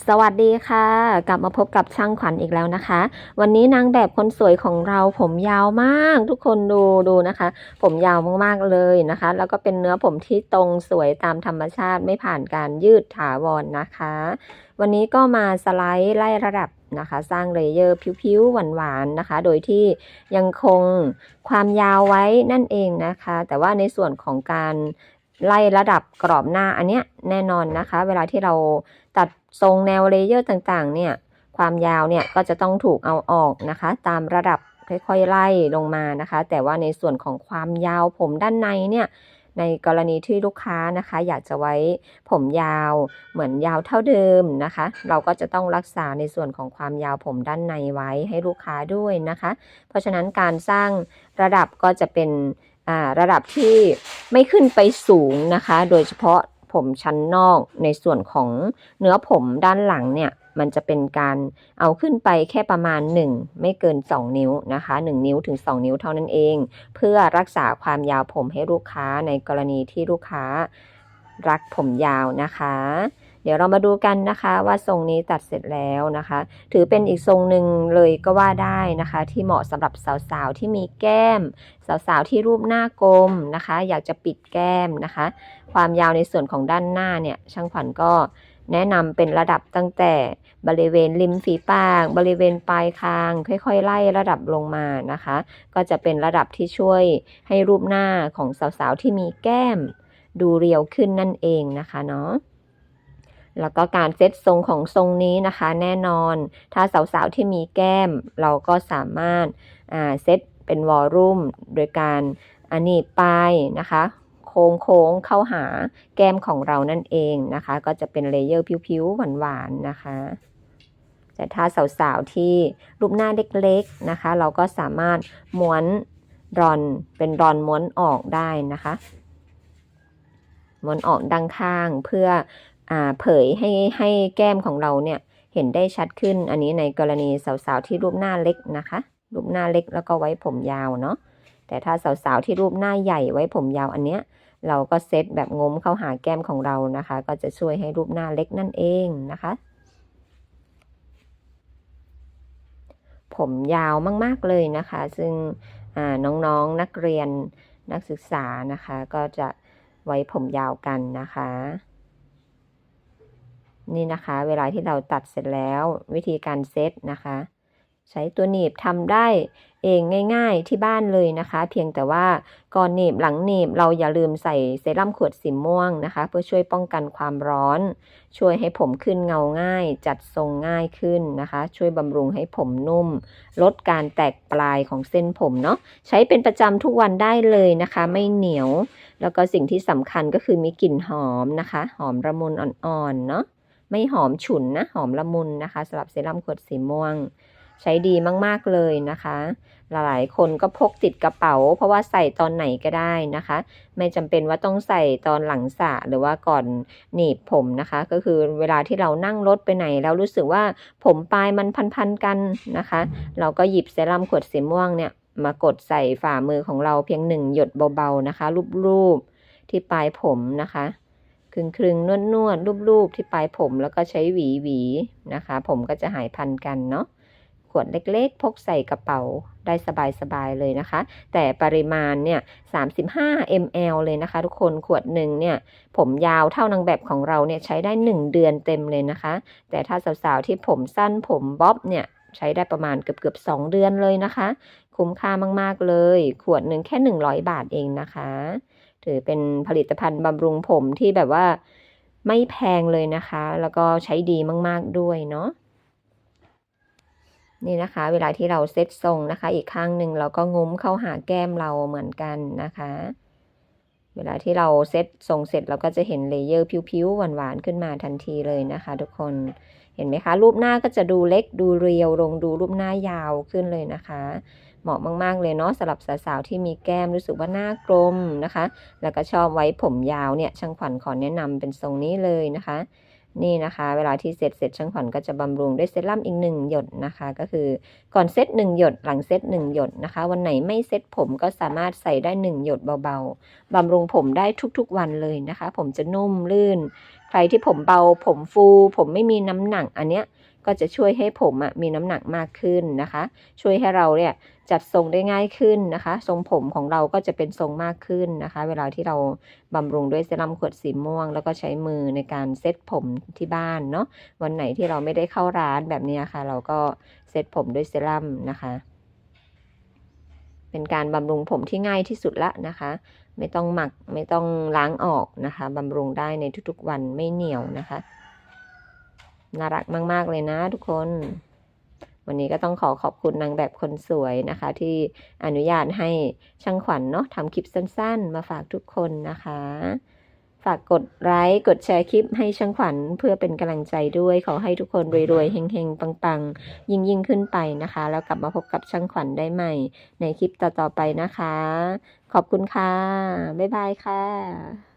สวัสดีค่ะ กลับมาพบกับช่างขวัญอีกแล้วนะคะ วันนี้นางแบบคนสวยของเราผมยาวมาก ทุกคนดูดูนะคะ ผมยาวมากๆเลยนะคะ แล้วก็เป็นเนื้อผมที่ตรงสวยตามธรรมชาติไม่ผ่านการยืดถาวรนนะคะ วันนี้ก็มาสไลด์ไล่ระดับนะคะ สร้างเลเยอร์ผิวๆหวานๆนะคะ โดยที่ยังคงความยาวไว้นั่นเองนะคะ แต่ว่าในส่วนของการ ไล่ระดับกรอบหน้าอันเนี้ยแน่นอนนะคะ เวลาที่เราตัดทรงแนวเลเยอร์ต่างๆ เนี่ย ความยาวเนี่ยก็จะต้องถูกเอาออกนะคะ ตามระดับค่อยๆไล่ลงมานะคะ แต่ว่าในส่วนของความยาวผมด้านในเนี่ยในกรณีที่ลูกค้านะคะ อยากจะไว้ผมยาวเหมือนยาวเท่าเดิมนะคะ เราก็จะต้องรักษาในส่วนของความยาวผมด้านในไว้ให้ลูกค้าด้วยนะคะ เพราะฉะนั้นการสร้างระดับก็จะเป็น ระดับที่ไม่ขึ้นไปสูงนะคะ โดยเฉพาะผมชั้นนอกในส่วนของเนื้อผมด้านหลังเนี่ยมันจะเป็นการเอาขึ้นไปแค่ประมาณ 1 ไม่เกิน 2 นิ้วนะคะ 1 นิ้วถึง 2 นิ้วเท่านั้นเอง เพื่อรักษาความยาวผมให้ลูกค้าในกรณีที่ลูกค้ารักผมยาวนะคะ เดี๋ยวเรามาดูกันนะคะว่าทรงนี้ตัดเสร็จแล้วนะคะ ถือเป็นอีกทรงหนึ่งเลยก็ว่าได้นะคะ ที่เหมาะสำหรับสาวๆที่มีแก้ม สาวๆที่รูปหน้ากลมนะคะ อยากจะปิดแก้มนะคะ ความยาวในส่วนของด้านหน้าเนี่ยช่างขวัญก็แนะนำเป็นระดับตั้งแต่บริเวณริมฝีปาก บริเวณปลายคาง ค่อยๆ ไล่ระดับลงมานะคะ ก็จะเป็นระดับที่ช่วยให้รูปหน้าของสาวๆที่มีแก้ม ดูเรียวขึ้นนั่นเองนะคะเนาะ แล้วก็การเซตทรงของทรงนี้นะคะ แน่นอน ถ้าสาวๆที่มีแก้ม เราก็สามารถเซตเป็นวอลลุ่มโดยการอันนี้ปลายนะคะ โค้งโค้งเข้าหาแก้มของเรานั่นเองนะคะ ก็จะเป็นเลเยอร์ผิวๆหวานๆนะคะแต่ถ้าสาวๆที่รูปหน้าเล็กๆนะคะ เราก็สามารถม้วนรอนเป็นรอนม้วนออกได้นะคะม้วนออกดังข้างเพื่อ เผยให้ให้แก้มของเราเนี่ยเห็นได้ชัดขึ้น อันนี้ในกรณีสาวๆที่รูปหน้าเล็กนะคะ รูปหน้าเล็กแล้วก็ไว้ผมยาวเนาะ แต่ถ้าสาวๆที่รูปหน้าใหญ่ไว้ผมยาวอันเนี้ยเราก็เซตแบบงมเข้าหาแก้มของเรานะคะ ก็จะช่วยให้รูปหน้าเล็กนั่นเองนะคะ ผมยาวมากๆเลยนะคะ ซึ่งน้องๆนนักเรียนนักศึกษานะคะ ก็จะไว้ผมยาวกันนะคะ นี่นะคะ เวลาที่เราตัดเสร็จแล้ววิธีการเซตนะคะ ใช้ตัวหนีบทำได้เองง่ายๆที่บ้านเลยนะคะ เพียงแต่ว่าก่อนหนีบหลังหนีบเราอย่าลืมใส่เซรั่มขวดสีม่วงนะคะ เพื่อช่วยป้องกันความร้อน ช่วยให้ผมขึ้นเงาง่าย จัดทรงง่ายขึ้นนะคะ ช่วยบำรุงให้ผมนุ่ม ลดการแตกปลายของเส้นผมเนาะใช้เป็นประจำทุกวันได้เลยนะคะ ไม่เหนียว แล้วก็สิ่งที่สำคัญก็คือมีกลิ่นหอมนะคะ หอมละมุนอ่อนๆเนาะ ไม่หอมฉุนนะหอมละมุนนะคะสำหรับเซรั่มขวดสีม่วง ใช้ดีมากๆเลยนะคะ หลายๆคนก็พกติดกระเป๋า เพราะว่าใส่ตอนไหนก็ได้นะคะ ไม่จำเป็นว่าต้องใส่ตอนหลังสระหรือว่าก่อนหนีบผมนะคะ ก็คือเวลาที่เรานั่งรถไปไหน แล้วรู้สึกว่าผมปลายมันพันๆกันนะคะ เราก็หยิบเซรั่มขวดสีม่วงเนี่ยมากดใส่ฝ่ามือของเราเพียงหนึ่งหยดเบาๆนะคะ รูปๆที่ปลายผมนะคะ ครึงครึงนวดนวดรูปรูปที่ปลายผมแล้วก็ใช้หวีหวีนะคะ ผมก็จะหายพันกันเนาะขวดเล็กๆ พกใส่กระเป๋าได้สบายๆเลยนะคะ แต่ปริมาณเนี่ย 35 ml เลยนะคะ ทุกคนขวดหนึ่งเนี่ย ผมยาวเท่านางแบบของเราเนี่ยใช้ได้ 1 เดือนเต็มเลยนะคะ แต่ถ้าสาวๆ ที่ผมสั้นผมบ๊อบเนี่ย ใช้ได้ประมาณเกือบๆ2เดือนเลยนะคะ คุ้มค่ามากๆเลย ขวดหนึ่งแค่ 100 บาทเองนะคะ ถือเป็นผลิตภัณฑ์บำรุงผมที่แบบว่าไม่แพงเลยนะคะ แล้วก็ใช้ดีมาก ๆ ด้วยเนาะนี่นะคะ เวลาที่เราเซตทรงนะคะ อีกข้างหนึ่งเราก็งุ้มเข้าหาแก้มเราเหมือนกันนะคะ เวลาที่เราเซตทรงเสร็จเราก็จะเห็นเลเยอร์ผิวๆหวานๆขึ้นมาทันทีเลยนะคะ ทุกคนเห็นไหมคะ รูปหน้าก็จะดูเล็กดูเรียวลงดูรูปหน้ายาวขึ้นเลยนะคะ เหมาะมาก ๆ เลยเนาะสำหรับสาวๆที่มีแก้มรู้สึกว่าหน้ากลมนะคะ แล้วก็ชอบไว้ผมยาวเนี่ยช่างขวัญขอแนะนำเป็นทรงนี้เลยนะคะ นี่นะคะ เวลาที่เสร็จเสร็จช่างขวัญก็จะบำรุงด้วยเซรั่มอีกหนึ่งหยดนะคะ ก็คือก่อนเซตหนึ่งหยดหลังเซตหนึ่งหยดนะคะ วันไหนไม่เซตผมก็สามารถใส่ได้หนึ่งหยดเบาๆบำรุงผมได้ทุกๆวันเลยนะคะ ผมจะนุ่มลื่น ใครที่ผมเบาผมฟู ผมไม่มีน้ำหนักอันเนี้ยก็จะช่วยให้ผมอะมีน้ำหนักมากขึ้นนะคะ ช่วยให้เราเนี่ยจัดทรงได้ง่ายขึ้นนะคะ ทรงผมของเราก็จะเป็นทรงมากขึ้นนะคะ เวลาที่เราบำรุงด้วยเซรั่มขวดสีม่วง แล้วก็ใช้มือในการเซตผมที่บ้านเนาะวันไหนที่เราไม่ได้เข้าร้านแบบนี้ค่ะ เราก็เซตผมด้วยเซรั่มนะคะ เป็นการบำรุงผมที่ง่ายที่สุดละนะคะ ไม่ต้องหมักไม่ต้องล้างออกนะคะบำรุงได้ในทุกๆวันไม่เหนียวนะคะน่ารักมาก ๆ เลยนะทุกคน วันนี้ก็ต้องขอขอบคุณนางแบบคนสวยนะคะ ที่อนุญาตให้ช่างขวัญเนาะทำคลิปสั้น ๆ มาฝากทุกคนนะคะ ฝากกดไลค์กดแชร์คลิปให้ช่างขวัญเพื่อเป็นกำลังใจด้วย ขอให้ทุกคนรวยๆเฮงๆ ปังๆ ยิ่งยิ่งๆขึ้นไปนะคะ แล้วกลับมาพบกับช่างขวัญได้ใหม่ ในคลิปต่อๆไปนะคะ ขอบคุณค่ะ บ๊ายบายค่ะ